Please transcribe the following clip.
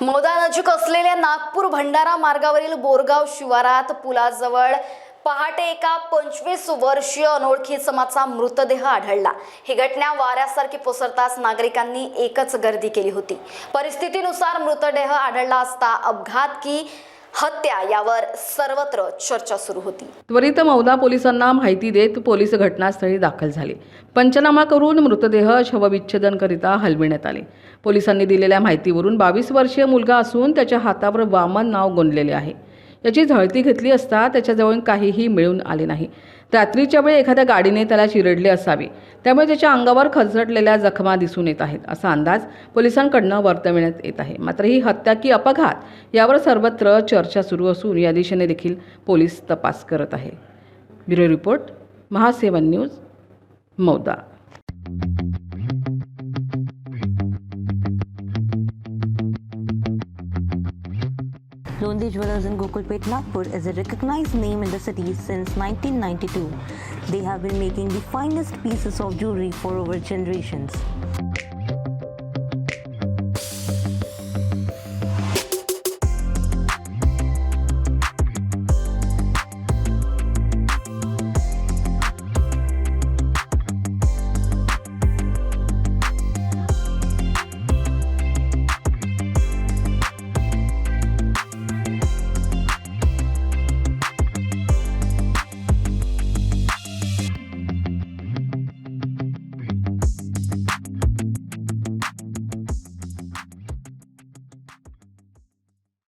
मौदा नजीक असलेल्या नागपूर भंडारा मार्गावरील बोरगाव शिवारात पुलाजवळ पहाटे एका पंचवीस वर्षीय अनोळखी समाचा मृतदेह आढळला. ही घटना वाऱ्यासारखी पसरताच नागरिकांनी एकच गर्दी केली होती. परिस्थितीनुसार मृतदेह आढळला असता अपघात की हत्या यावर सर्वत्र चर्चा सुरू होती. त्वरित मौदा पोलिसांना माहिती देत पोलीस घटनास्थळी दाखल झाले. पंचनामा करून मृतदेह शवविच्छेदनकरिता हलविण्यात आले. पोलिसांनी दिलेल्या माहितीवरून बावीस वर्षीय मुलगा असून त्याच्या हातावर वामन नाव गोंदलेले आहे. याची झळती घेतली असता त्याच्याजवळ काहीही मिळून आले नाही. रात्रीच्या वेळी एखाद्या गाडीने त्याला चिरडले असावे. त्यामुळे त्याच्या अंगावर खचटलेल्या जखमा दिसून येत आहेत असा अंदाज पोलिसांकडनं वर्तविण्यात येत आहे. मात्र ही हत्या की अपघात यावर सर्वत्र चर्चा सुरू असून या दिशेने देखील पोलीस तपास करत आहे. Bureau report महासेवन news Mauda. Londi Jewelers in Gokulpet, Nagpur is a recognized name in the city since 1992. They have been making the finest pieces of jewelry for over generations.